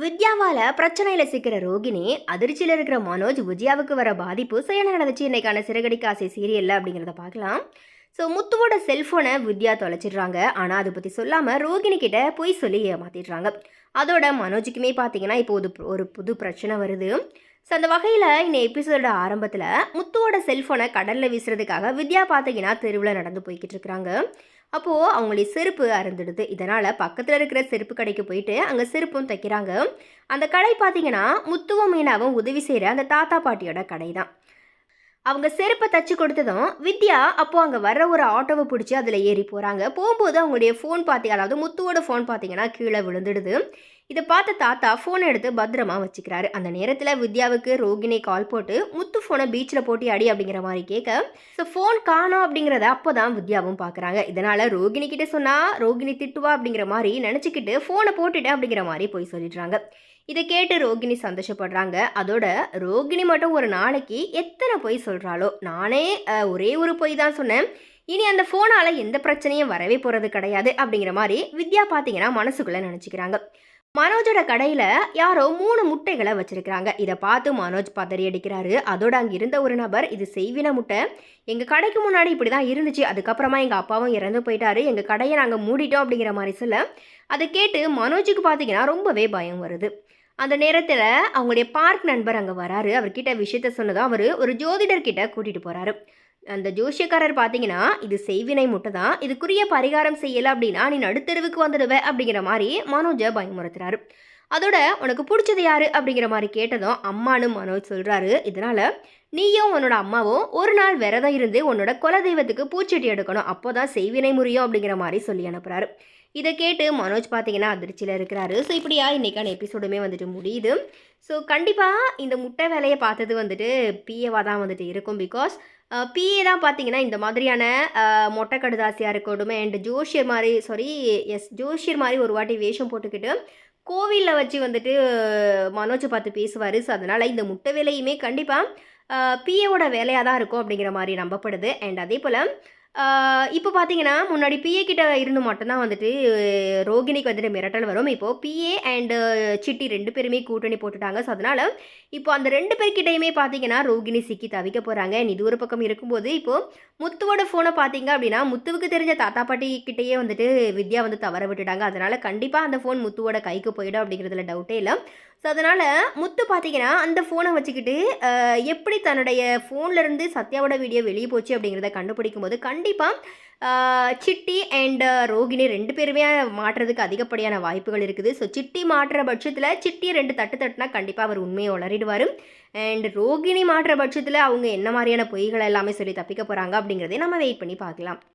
வித்யாவால பிரச்சனையில சிக்கிற ரோகிணி அதிர்ச்சியில் இருக்கிற மனோஜ் விஜயாவுக்கு வர பாதிப்பு செயல் நடந்துச்சு இன்னைக்கான சிறகடி காசை சீரியல்ல அப்படிங்கிறத பார்க்கலாம். ஸோ முத்துவோட செல்ஃபோனை வித்யா தொலைச்சிடுறாங்க. ஆனால் அதை பற்றி சொல்லாமல் ரோகிணி கிட்ட பொய் சொல்லி ஏமாத்திடுறாங்க. அதோட மனோஜுக்குமே பார்த்தீங்கன்னா இப்போ ஒரு ஒரு புது பிரச்சனை வருது. ஸோ அந்த வகையில் இந்த எபிசோட ஆரம்பத்தில் முத்துவோட செல்ஃபோனை கடலில் வீசுறதுக்காக வித்யா பார்த்தீங்கன்னா தெருவில் நடந்து போய்கிட்டு இருக்கிறாங்க. அப்போது அவங்களுடைய செருப்பு அறந்துடுது இதனால் பக்கத்தில் இருக்கிற செருப்பு கடைக்கு போயிட்டு அங்கே செருப்பும் தைக்கிறாங்க. அந்த கடை பார்த்தீங்கன்னா முத்துவ மீனாவும் உதவி செய்கிற அந்த தாத்தா பாட்டியோட கடை தான் அவங்க செருப்பை தச்சு கொடுத்ததும் வித்யா அப்போது அங்கே வர்ற ஒரு ஆட்டோவை பிடிச்சி அதில் ஏறி போகிறாங்க போகும்போது அவங்களுடைய ஃபோன் பார்த்தி அதாவது முத்துவோட ஃபோன் பார்த்தீங்கன்னா கீழே விழுந்துடுது. இதை பார்த்த தாத்தா ஃபோனை எடுத்து பத்திரமா வச்சுக்கிறாரு. அந்த நேரத்தில் வித்யாவுக்கு ரோகிணி கால் போட்டு முத்து ஃபோனை பீச்சில் போட்டி அடி? அப்படிங்கிற மாதிரி கேட்க ஸோ ஃபோன் காணோம் அப்படிங்கிறத அப்போ தான் வித்யாவும் பார்க்குறாங்க. இதனால் ரோகிணி கிட்டே சொன்னால் ரோகிணி திட்டுவா? அப்படிங்கிற மாதிரி நினச்சிக்கிட்டு ஃபோனை போட்டுட்டேன் அப்படிங்கிற மாதிரி போய் சொல்லிடுறாங்க. இதை கேட்டு ரோகிணி சந்தோஷப்படுறாங்க. அதோட ரோகிணி மட்டும் ஒரு நாளைக்கு எத்தனை பொய் சொல்கிறாளோ நானே ஒரே ஒரு பொய் தான் சொன்னேன். இனி அந்த ஃபோனால் எந்த பிரச்சனையும் வரவே போகிறது கிடையாது அப்படிங்கிற மாதிரி வித்யா பார்த்தீங்கன்னா மனசுக்குள்ளே நினச்சிக்கிறாங்க. மனோஜோட கடையில் யாரோ மூணு முட்டைகளை வச்சிருக்கிறாங்க. இதை பார்த்து மனோஜ் பதறி அடிக்கிறாரு. அதோட அங்கே இருந்த ஒரு நபர் இது செய்வின முட்டை. எங்கள் கடைக்கு முன்னாடி இப்படி தான் இருந்துச்சு. அதுக்கப்புறமா எங்கள் அப்பாவும் இறந்து போயிட்டாரு. எங்கள் கடையை நாங்கள் மூடிட்டோம் அப்படிங்கிற மாதிரி சொல்ல அதை கேட்டு மனோஜுக்கு பார்த்தீங்கன்னா ரொம்பவே பயம் வருது. அந்த நேரத்தில் அவங்களுடைய பார்க் நண்பர் அங்கே வராரு. அவர்கிட்ட விஷயத்த சொன்னதும் அவர் ஒரு ஜோதிடர்கிட்ட கூட்டிகிட்டு போகிறாரு அந்த ஜோஷியக்காரர் பார்த்தீங்கன்னா இது செய்வினை முட்டை தான் இதுக்குரிய பரிகாரம் செய்யலை அப்படின்னா நீ நடுத்தெருவுக்கு வந்துடுவ அப்படிங்கிற மாதிரி மனோஜை பயமுறுத்துறாரு. அதோட உனக்கு பிடிச்சது யாரு? அப்படிங்கிற மாதிரி கேட்டதும் அம்மானு மனோஜ் சொல்கிறாரு இதனால் நீயும் உன்னோட அம்மாவும் ஒரு நாள் விரதம் இருந்து உன்னோட குலதெய்வத்துக்கு பூச்செடி எடுக்கணும். அப்போ தான் செய்வினை முறியும் அப்படிங்கிற மாதிரி சொல்லி அனுப்புகிறாரு இதை கேட்டு மனோஜ் பார்த்தீங்கன்னா அதிர்ச்சியில் இருக்கிறாரு. ஸோ இப்படியா? இன்றைக்கான எபிசோடுமே வந்துட்டு முடியுது. ஸோ கண்டிப்பாக இந்த முட்டை வேலையை பார்த்தது வந்துட்டு பிஏவாக தான் வந்துட்டு இருக்கும் பிகாஸ் பிஏ தான் பார்த்தீங்கன்னா இந்த மாதிரியான மொட்டை கடுதாசியாக இருக்கட்டும் அண்ட் ஜோஷியர் மாதிரி சாரி எஸ் ஜோஷியர் மாதிரி ஒரு வாட்டி வேஷம் போட்டுக்கிட்டு கோவிலில் வச்சு வந்துட்டு மனோஜ் பார்த்து பேசுவார். ஸோ அதனால் இந்த முட்டை வேலையுமே கண்டிப்பாக பிஏவோட வேலையாக தான் இருக்கும் அப்படிங்கிற மாதிரி நம்பப்படுது. அண்ட் அதே போல் இப்போ பார்த்தீங்கன்னா முன்னாடி பிஏ கிட்ட இருந்து மட்டும்தான் வந்துட்டு ரோகிணிக்கு வந்துட்டு மிரட்டல் வரும். இப்போது பிஏ அண்டு சிட்டி ரெண்டு பேருமே கூட்டணி போட்டுட்டாங்க. ஸோ அதனால் இப்போ அந்த ரெண்டு பேர்கிட்டையுமே பார்த்தீங்கன்னா ரோகிணி சிக்கி தவிக்க போகிறாங்க இது ஒரு பக்கம் இருக்கும்போது இப்போது முத்துவோட ஃபோனை பார்த்தீங்க அப்படின்னா முத்துவுக்கு தெரிஞ்ச தாத்தா பாட்டி கிட்டேயே வந்துட்டு வித்யா வந்து தவற விட்டுட்டாங்க. அதனால் கண்டிப்பாக அந்த ஃபோன் முத்துவோட கைக்கு போயிடும் அப்படிங்கிறதுல டவுட்டே இல்லை. ஸோ அதனால் முத்து பார்த்தீங்கன்னா அந்த ஃபோனை வச்சுக்கிட்டு எப்படி தன்னுடைய ஃபோன்லேருந்து சத்யாவோட வீடியோ வெளியே போச்சு அப்படிங்கிறத கண்டுபிடிக்கும் போது கண்டிப்பாக சிட்டி அண்ட் ரோகிணி ரெண்டு பேருமே மாட்டுறதுக்கு அதிகப்படியான வாய்ப்புகள் இருக்குது. ஸோ சிட்டி மாட்டுற பட்சத்தில் சிட்டி ரெண்டு தட்டு தட்டுனா கண்டிப்பாக அவர் உண்மையை உளறிடுவார். அண்ட் ரோகிணி மாட்டுற பட்சத்தில் அவங்க என்ன மாதிரியான பொய்கள் எல்லாமே சொல்லி தப்பிக்க போகிறாங்க அப்படிங்கிறதையும் நம்ம வெயிட் பண்ணி பார்க்கலாம்.